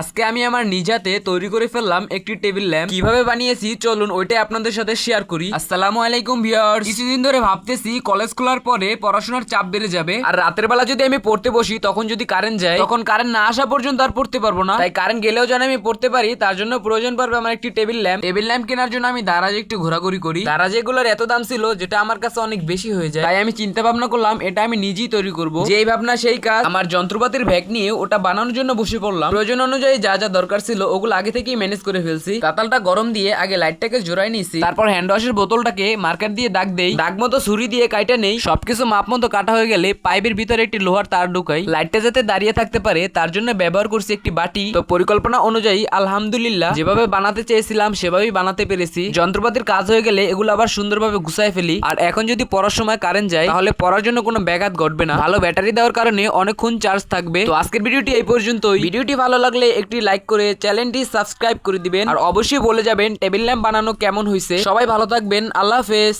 আজকে আমি আমার নিজাতে তৈরি করে ফেললাম একটি টেবিল ল্যাম্প। কীভাবে বানিয়েছি? চলুন ওইটাই আপনাদের সাথে শেয়ার করি। আসসালামু আলাইকুম ভিউয়ার্স। কিছুদিন ধরে ভাবতেছি কলেজ খোলার পরে পড়াশোনার চাপ বেড়ে যাবে। আর রাতের বেলা যদি আমি পড়তে বসি, তখন যদি কারেন্ট যায়, তখন কারেন্ট না আসা পর্যন্ত আর পড়তে পারব না। তাই কারেন্ট গেলেও যেন আমি পড়তে পারি, তার জন্য প্রয়োজন পড়বে আমার একটি টেবিল ল্যাম্প। টেবিল ল্যাম্প কেনার জন্য আমি দারাজে একটু ঘোরাঘুরি করি। দারাজে এগুলোর এত দাম ছিল, যেটা আমার কাছে অনেক বেশি হয়ে যায়। তাই আমি চিন্তা ভাবনা করলাম, এটা আমি নিজেই তৈরি করব। যেই ভাবনা, সেই কাজ, আমার যন্ত্রপাতির ভ্যাগ নিয়ে ওটা বানানোর জন্য বসে পড়লাম। প্রয়োজন অনুযায়ী যা যা দরকার ছিল, ওগুলো আগে থেকেই ম্যানেজ করে ফেলছি। কাতালটা গরম দিয়ে আগে লাইটটাকে জোড়াই নিয়েছি। তারপর হ্যান্ড ওয়াশের বোতলটাকে মার্কার দিয়ে দাগ দেই। দাগ মতো ছুরি দিয়ে কাইটা নেই। সবকিছু মাপ মতো কাটা হয়ে গেলে পাইপের ভিতরে একটি লোহার তার ঢুকাই। লাইটটা যাতে দাঁড়িয়ে থাকতে পারে, তার জন্য ব্যবহার করছি একটি বাটি। তো পরিকল্পনা অনুযায়ী আলহামদুলিল্লাহ, যেভাবে বানাতে চেয়েছিলাম, সেভাবেই বানাতে পেরেছি। যন্ত্রপাতির কাজ হয়ে গেলে এগুলো আবার সুন্দরভাবে গুছাই ফেলি। আর এখন যদি পড়ার সময় কারেন্ট যায়, তাহলে পড়ার জন্য কোনো ব্যাঘাত ঘটবে না। ভালো ব্যাটারি দেওয়ার কারণে অনেকক্ষণ চার্জ থাকবে। তো আজকের ভিডিওটি এই পর্যন্তই। ভিডিওটি ভালো লাগলে একটি লাইক করে চ্যানেলটি সাবস্ক্রাইব করে দিবেন। আর অবশ্যই বলে যাবেন টেবিল ল্যাম্প বানানো কেমন হয়েছে সবাই ভালো থাকবেন, আল্লাহ হাফেজ।